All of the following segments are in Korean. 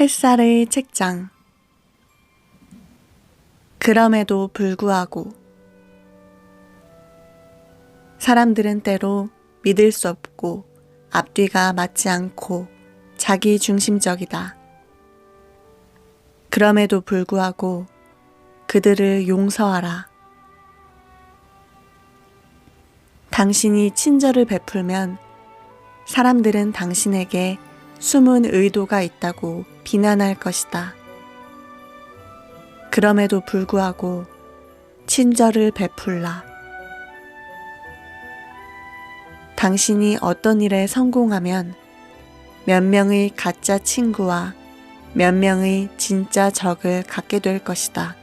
햇살의 책장. 그럼에도 불구하고 사람들은 때로 믿을 수 없고 앞뒤가 맞지 않고 자기 중심적이다. 그럼에도 불구하고 그들을 용서하라. 당신이 친절을 베풀면 사람들은 당신에게 숨은 의도가 있다고 비난할 것이다. 그럼에도 불구하고 친절을 베풀라. 당신이 어떤 일에 성공하면 몇 명의 가짜 친구와 몇 명의 진짜 적을 갖게 될 것이다.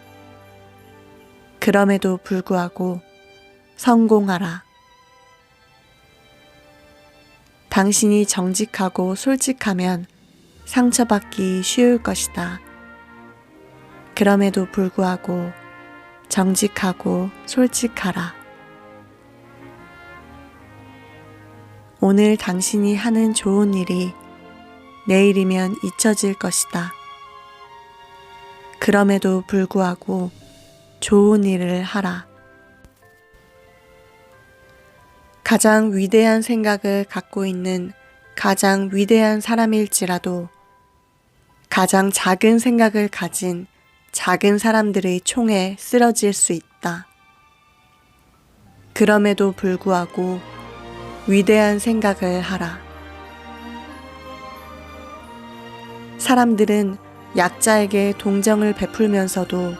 그럼에도 불구하고 성공하라. 당신이 정직하고 솔직하면 상처받기 쉬울 것이다. 그럼에도 불구하고 정직하고 솔직하라. 오늘 당신이 하는 좋은 일이 내일이면 잊혀질 것이다. 그럼에도 불구하고 좋은 일을 하라. 가장 위대한 생각을 갖고 있는 가장 위대한 사람일지라도 가장 작은 생각을 가진 작은 사람들의 총에 쓰러질 수 있다. 그럼에도 불구하고 위대한 생각을 하라. 사람들은 약자에게 동정을 베풀면서도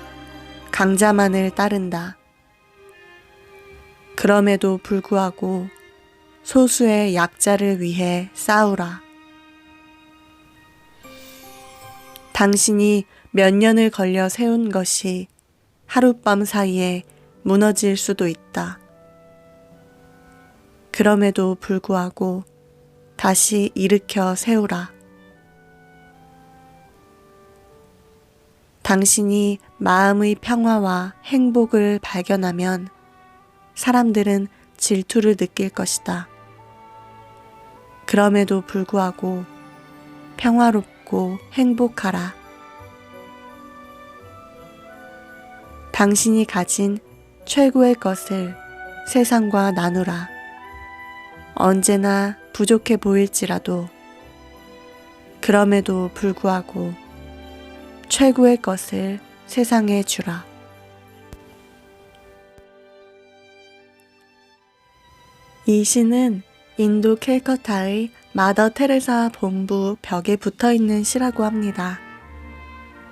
강자만을 따른다. 그럼에도 불구하고 소수의 약자를 위해 싸우라. 당신이 몇 년을 걸려 세운 것이 하룻밤 사이에 무너질 수도 있다. 그럼에도 불구하고 다시 일으켜 세우라. 당신이 마음의 평화와 행복을 발견하면 사람들은 질투를 느낄 것이다. 그럼에도 불구하고 평화롭고 행복하라. 당신이 가진 최고의 것을 세상과 나누라. 언제나 부족해 보일지라도 그럼에도 불구하고 최고의 것을 세상에 주라. 이 시는 인도 캘커타의 마더 테레사 본부 벽에 붙어 있는 시라고 합니다.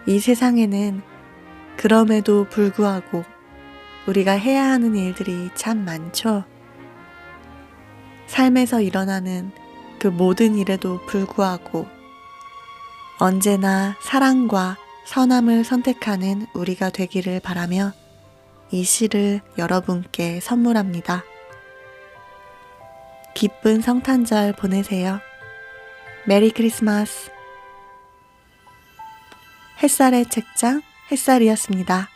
이 세상에는 그럼에도 불구하고 우리가 해야 하는 일들이 참 많죠. 삶에서 일어나는 그 모든 일에도 불구하고 언제나 사랑과 선함을 선택하는 우리가 되기를 바라며 이 시를 여러분께 선물합니다. 기쁜 성탄절 보내세요. 메리 크리스마스. 햇살의 책장 햇살이었습니다.